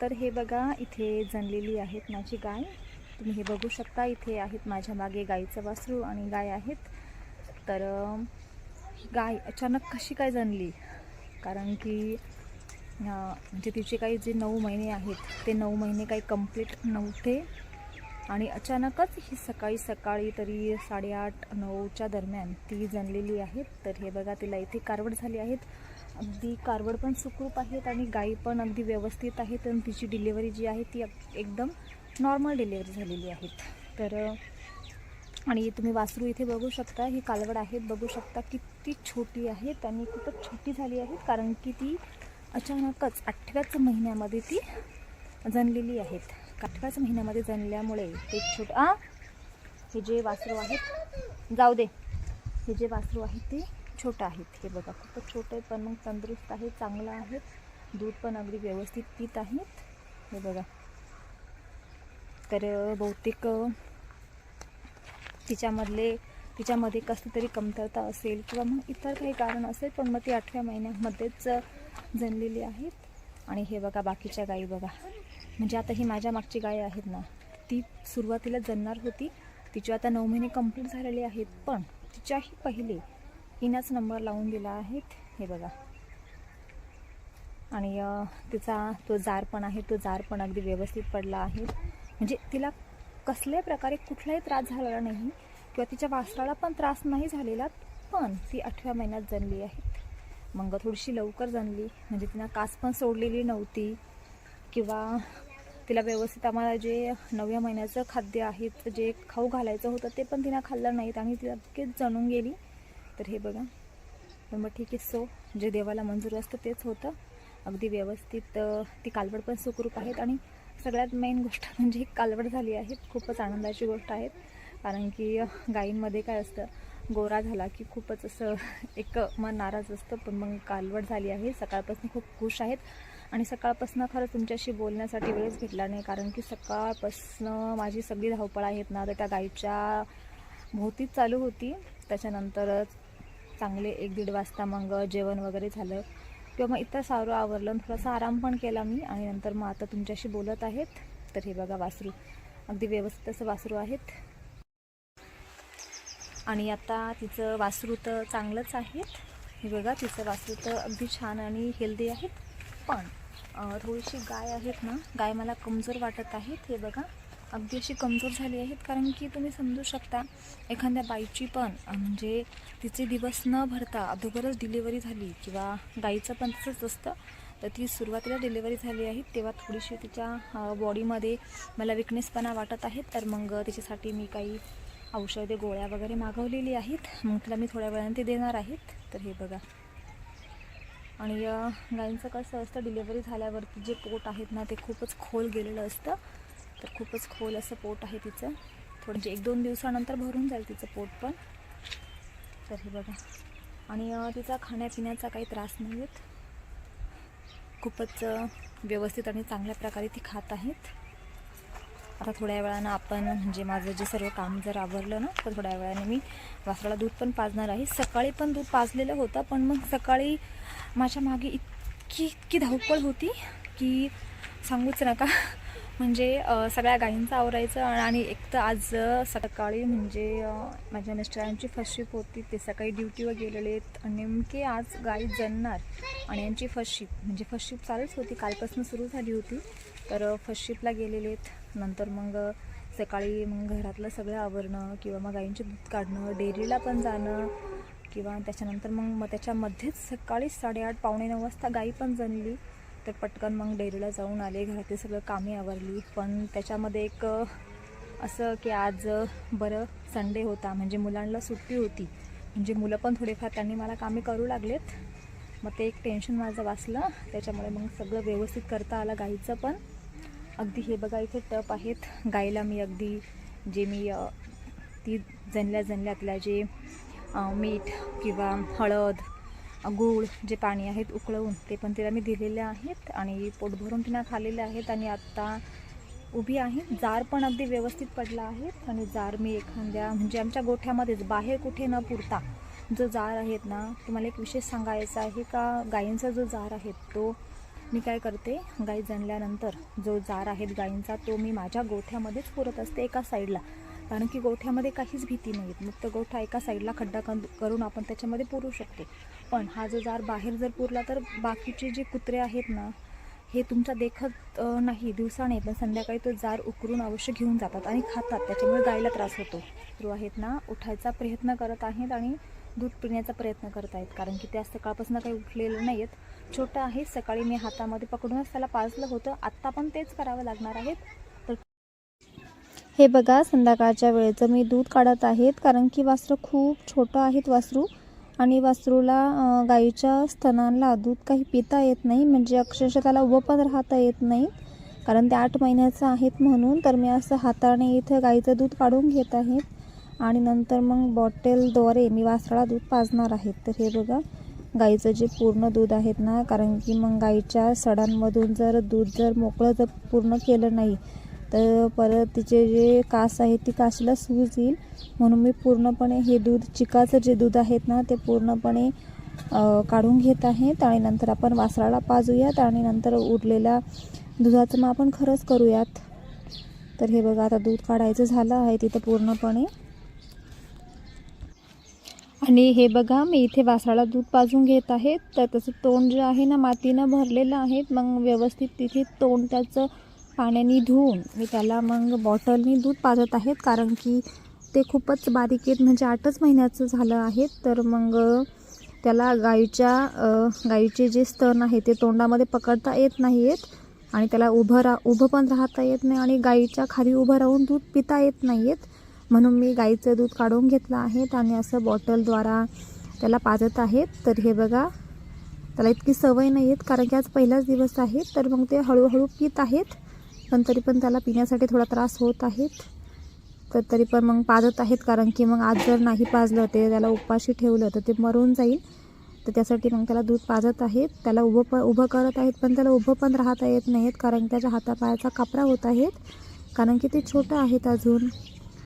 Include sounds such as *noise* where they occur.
तर हे बघा इथे जनलेली आहेत माझी गाय. तुम्ही हे बघू शकता इथे आहेत माझ्या मागे गाईचं वासरू आणि गाय आहेत. तर गाय अचानक कशी काय जनली कारण की म्हणजे तिचे काही जे नऊ महिने आहेत ते नऊ महिने काही कंप्लीट नव्हते. आणि अचानकच ही सकाळी सकाळी तरी साडेआठ नऊच्या दरम्यान ती जनलेली आहेत. तर हे बघा तिला इथे कारवड झाली आहेत. अगदी कारवड पण सुखरूप आहेत आणि गाई पण अगदी व्यवस्थित आहेत आणि तिची डिलिव्हरी जी आहे ती एकदम नॉर्मल डिलिव्हरी झालेली आहेत. तर आणि तुम्ही वासरू इथे बघू शकता ही कालवड आहेत. बघू शकता किती छोटी आहेत आणि खूपच छोटी झाली आहेत कारण की ती अचानकच आठव्याच महिन्यामध्ये ती जनलेली आहेत. आठव्याच महिन्यामध्ये जनल्यामुळे ते छोट हे जे वासरू आहेत जाऊ दे. हे जे वासरू आहेत ते छोटं आहेत. हे बघा खूपच छोटे आहे पण मग तंदुरुस्त आहे चांगलं आहे. दूध पण अगदी व्यवस्थित पित आहेत. हे बघा. तर बहुतेक तिच्यामधले तिच्यामध्ये कसली तरी कमतरता असेल किंवा मग इतर काही कारण असेल पण मग ती आठव्या महिन्यामध्येच जणलेली जनलेली आहेत. आणि हे बघा बाकीच्या गायी बघा. म्हणजे आता ही माझ्या मागची गाय आहेत ना ती सुरुवातीला जनणार होती. तिची आता नऊ महिने कंप्लीट झालेली आहेत पण तिच्याही पहिले हिनाच नंबर लावून दिला आहेत. हे बघा. आणि तिचा तो जार पण आहे तो जार पण अगदी व्यवस्थित पडला आहे. म्हणजे तिला कसल्याही प्रकारे कुठलाही त्रास झालेला नाही किंवा तिच्या वासराला पण त्रास नाही झालेला पण ती आठव्या महिन्यात जणली आहे. मग थोडीशी लवकर जणली म्हणजे तिनं कास पण सोडलेली नव्हती किंवा तिला व्यवस्थित आम्हाला जे नवव्या महिन्याचं खाद्य आहे जे खाऊ घालायचं होतं ते पण तिनं खाल्लं नाहीत आणि ती अगदीच जणून गेली. तर हे बघा. पण मग ठीक आहे सो जे देवाला मंजूर असतं तेच होतं. अगदी व्यवस्थित ती कालवड पण सुखरूप आहेत आणि सगळ्यात मेन गोष्ट *laughs* म्हणजे ही कालवड झाली आहे. खूपच आनंदाची गोष्ट आहे. कारण की गायींमध्ये काय असतं गोरा झाला की खूपच असं *laughs* एक मन नाराज असतं. पण मग कालवड झाली आहे. सकाळपासून खूप खुश आहेत. आणि सकाळपासून खरं तुमच्याशी बोलण्यासाठी वेळच भेटला नाही. कारण की सकाळपासून माझी सगळी धावपळ आहेत ना तर त्या गाईच्या भोवतीच चालू होती. त्याच्यानंतर चांगले एक दीड वाजता मग जेवण वगैरे झालं. किंवा मग इतर सारं आवरलं. थोडासा आराम पण केला मी. आणि नंतर मग आता तुमच्याशी बोलत आहेत. तर हे बघा वासरू. अगदी व्यवस्थित असं वासरू आहेत. आणि आता तिचं वासरू तर चांगलंच आहेत. हे बघा तिचं वासरू तर अगदी छान आणि हेल्दी आहेत. पण थोडीशी गाय आहेत ना. गाय मला कमजोर वाटत आहेत. हे बघा. अगदी अशी कमजोर झाली आहेत. कारण की तुम्ही समजू शकता एखाद्या बाईची पण म्हणजे तिचे दिवस न भरता अगोदरच डिलिव्हरी झाली किंवा गाईचं पण तसंच असतं. तर ती सुरुवातीला डिलिव्हरी झाली आहे. तेव्हा थोडीशी तिच्या बॉडीमध्ये मला विकनेसपणा वाटत आहेत. तर मग तिच्यासाठी मी काही औषधे गोळ्या वगैरे मागवलेली आहेत. मग तिला मी थोड्या वेळाने ते देणार आहेत. तर हे बघा. आणि गाईंचं कसं असतं डिलिव्हरी झाल्यावरती जे पोट आहेत ना ते खूपच खोल गेलेलं असतं. तर खूपच खोल असं पोट आहे तिचं. थोडं एक दोन दिवसानंतर भरून जाईल तिचं पोट पण. तर हे बघा. आणि तिचा खाण्यापिण्याचा काही त्रास नाही आहेत खूपच व्यवस्थित आणि चांगल्या प्रकारे ती खात आहेत. आता थोड्या वेळानं आपण म्हणजे माझं जे सर्व काम जर आवरलं ना तर थोड्या वेळाने मी वासराला दूध पण पाजणार आहे. सकाळी पण दूध पाजलेलं होतं पण मग सकाळी माझ्या मागे इतकी इतकी धावपळ होती की सांगूच नका. म्हणजे सगळ्या गायींचं आवरायचं आणि एक तर आज सकाळी म्हणजे माझ्या मिस्टरांची फर्स्ट शिप होती. ते सकाळी ड्युटीवर गेलेले आहेत आणि नेमके आज गाई जणणार आणि यांची फर्स्ट शिप म्हणजे फर्स्ट शिप चालूच होती. कालपासून सुरू झाली होती. तर फर्स्ट शिपला गेलेले आहेत. नंतर मग सकाळी मग घरातलं सगळं आवरणं किंवा मग गाईंचे दूध काढणं डेअरीला पण जाणं किंवा त्याच्यानंतर मग मग त्याच्यामध्येच सकाळी साडेआठ पावणे नऊ वाजता गाई पण जणली तर पटकन मग डेअरीला जाऊन आले. घरातील सगळं कामे आवरली. पण त्याच्यामध्ये एक असं की आज बरं संडे होता. म्हणजे मुलांना सुट्टी होती. म्हणजे मुलं पण थोडेफार त्यांनी मला कामे करू लागलेत. मग ते एक टेन्शन माझं वाचलं. त्याच्यामुळे मग सगळं व्यवस्थित करता आलं गाईचं पण. अगदी हे बघा इथे टप आहेत. गाईला मी अगदी जे मी ती जनल्या जनल्यातल्या जे मीठ किंवा हळद गूळ जे पाणी आहेत उकळवून ते पण तिला मी दिलेले आहेत आणि पोट भरून तिनं खाल्लेले आहेत आणि आत्ता उभी आहे. जार पण अगदी व्यवस्थित पडला आहे आणि जार मी एखाद्या म्हणजे आमच्या गोठ्यामध्येच बाहेर कुठे न पुरता जो जार आहेत ना तुम्हाला एक विशेष सांगायचा आहे का गायींचा जो जार आहे तो मी काय करते गाई जणल्यानंतर जो जार आहेत गाईंचा तो मी माझ्या गोठ्यामध्येच पुरत असते एका साईडला. कारण की गोठ्यामध्ये काहीच भीती नाही आहेत मग तो गोठा एका साईडला खड्डा करून आपण त्याच्यामध्ये पुरू शकतो. पण हा जो जार बाहेर जर पुरला तर बाकीचे जे कुत्रे आहेत ना हे तुमचा देखत नाही दिवसा नाही पण संध्याकाळी तो जार उकरून अवश्य घेऊन जातात आणि खातात. त्याच्यामुळे गायला त्रास होतो. तो आहेत ना उठायचा प्रयत्न करत आहेत आणि दूध पिण्याचा प्रयत्न करत आहेत. कारण की त्या सकाळपासून काही उठलेलं नाही आहेत छोटं आहे सकाळी मी हातामध्ये पकडूनच त्याला पाजलं होतं. आत्ता पण तेच करावं लागणार आहेत. तर हे बघा संध्याकाळच्या वेळेचं मी दूध काढत आहेत. कारण की वासरं खूप छोटं आहेत वासरू. आणि वासरूला गाईच्या स्तनांना दूध काही पिता येत नाही म्हणजे अक्षरशः त्याला उभं पण राहता येत नाही. कारण ते आठ महिन्याचं आहेत म्हणून तर मी असं हाताने इथं गाईचं दूध काढून घेत आहेत. आणि नंतर मग बॉटेलद्वारे मी वासराला दूध पाजणार आहेत तर हे बघा गाईचं जे पूर्ण दूध आहेत ना कारण की मग गाईच्या सडांमधून जर दूध जर मोकळं जर पूर्ण केलं नाही तर परत तिचे जे कास आहे ती कासला सूज येईल म्हणून मी पूर्णपणे हे दूध चिकाचं जे दूध आहेत ना ते पूर्णपणे काढून घेत आहेत आणि नंतर आपण वासराला पाजूयात आणि नंतर उरलेल्या दुधाचं मग आपण खरंच करूयात. तर हे बघा आता दूध काढायचं झालं आहे तिथं पूर्णपणे. आणि हे बघा मी इथे वासराला दूध पाजून घेत आहे. तर त्याचं तोंड जे आहे ना मातीनं भरलेलं आहे. मग व्यवस्थित तिथे तोंड त्याचं पाण्याने धुवून मी त्याला मग बॉटलनी दूध पाजत आहेत कारण की ते खूपच बारीक आहेत. म्हणजे आठच महिन्याचं झालं आहे तर मग त्याला गाईच्या गाईचे जे स्तन आहे ते तोंडामध्ये पकडता येत नाही आहेत आणि त्याला उभं रा उभं पण राहता येत नाही आणि गाईच्या खाली उभं राहून दूध पिता येत नाही आहेत म्हणून मी गाईचं दूध काढून घेतलं आहे आणि असं बॉटलद्वारा त्याला पाजत आहेत. तर हे बघा त्याला इतकी सवय नाही आहेत कारण की आज पहिलाच दिवस आहे तर मग ते हळूहळू पित आहेत. पण तरी पण त्याला पिण्यासाठी थोडा त्रास होत आहेत. तर तरी पण मग पाजत आहेत कारण की मग आज जर नाही पाजलं ते त्याला उपाशी ठेवलं तर ते मरून जाईल. तर त्यासाठी मग त्याला दूध पाजत आहेत. त्याला उभं प उभं करत आहेत पण त्याला उभं पण राहता येत नाहीत कारण त्याच्या हातापायाचा कापरा होत आहेत. कारण की ते छोटं आहेत अजून.